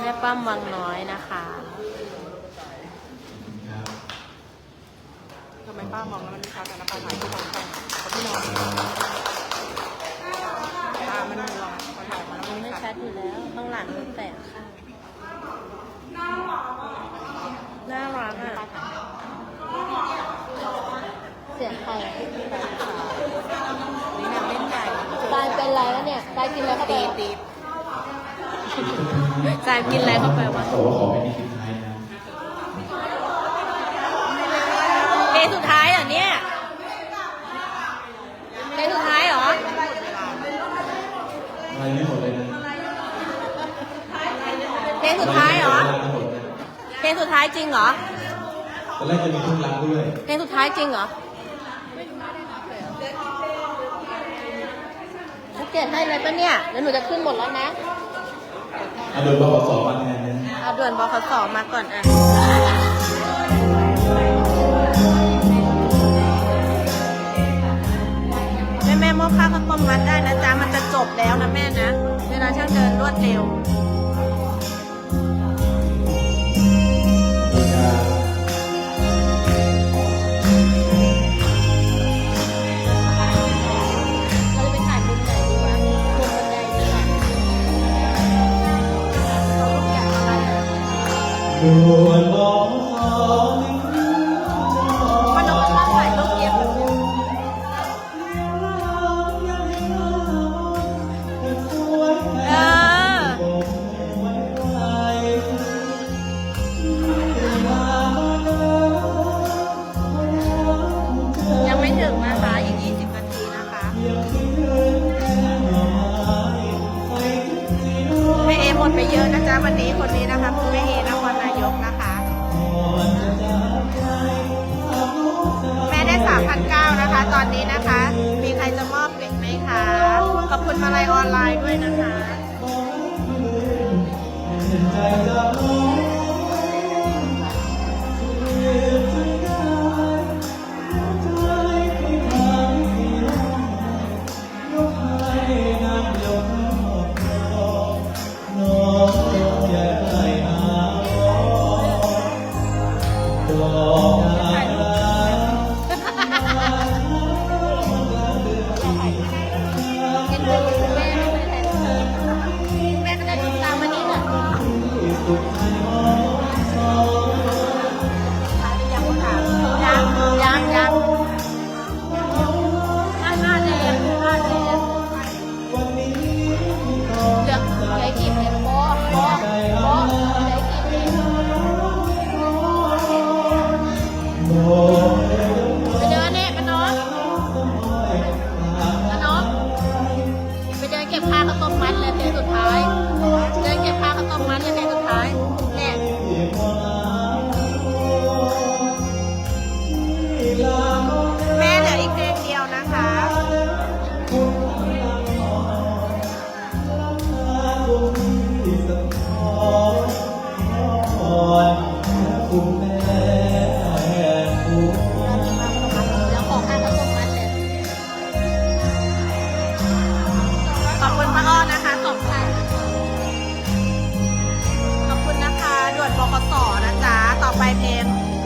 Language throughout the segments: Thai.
แม่ป้อมวังน้อยนะคะทำไมป้ามองแล้วมันไม่ชัดแต่น้ำปลาถ่ายที่มองไปเขาที่มองตามันมัวพอถ่ายมาแล้วมันไม่ไม่ชัชัดดอยู่แล้วข้างหลังมันแตกค่ะน่ารักอะเสียงใครอะนี่นางเล่นใหญ่ตายเป็นไรแล้วเนี่ยตายกินอะไรเข้าไปตีตี ตายกินอะไรเข้าไปวะขอว่าขอเป็นคลิปท้ายนะเพลงสุดท้ายเหรอเนี่ยเพลงสุดท้ายเหรออะไรไม่หมดเลยนะเพลงสุดท้ายเหรอไม่หมดนะเพลงสุดท้ายจริงเหรอตอนแรกจะมีทุ่งรักด้วยเพลงสุดท้ายจริงเหรอภูเกตให้เลยปะเนี่ย แล้วหนูจะขึ้นหมดแล้วนะ อาโดนบอกสอบมาแทนนะเอาด่วนบขสมาก่อนอะแม่แม่มอบค่าข้าวต้มมัดได้นะจ๊ะมันจะจบแล้วนะแม่นะ เวลาช่างเดินรวดเร็ว ยรูปเย็บเออยังไม่ถึงนะคะอีก 20 นาทีนะคะแม่เอหมดไปเยอะนะจ๊ะวันนี้คนนี้ แม่ได้สามพันเก้านะคะ ตอนนี้นะคะ มีใครจะมอบเด็กไหมคะขอบคุณมาลัยออนไลน์ด้วยนะคะ ไ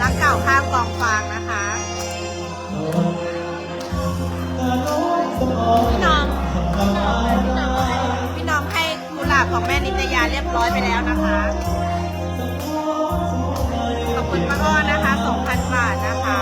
รักเก่าข้ามกองฟางนะคะพี่น้องพี่น้องให้กุหลาบของแม่นิตยาเรียบร้อยไปแล้วนะคะขอบคุณป้าอ้อนะคะ2,000บาทนะคะ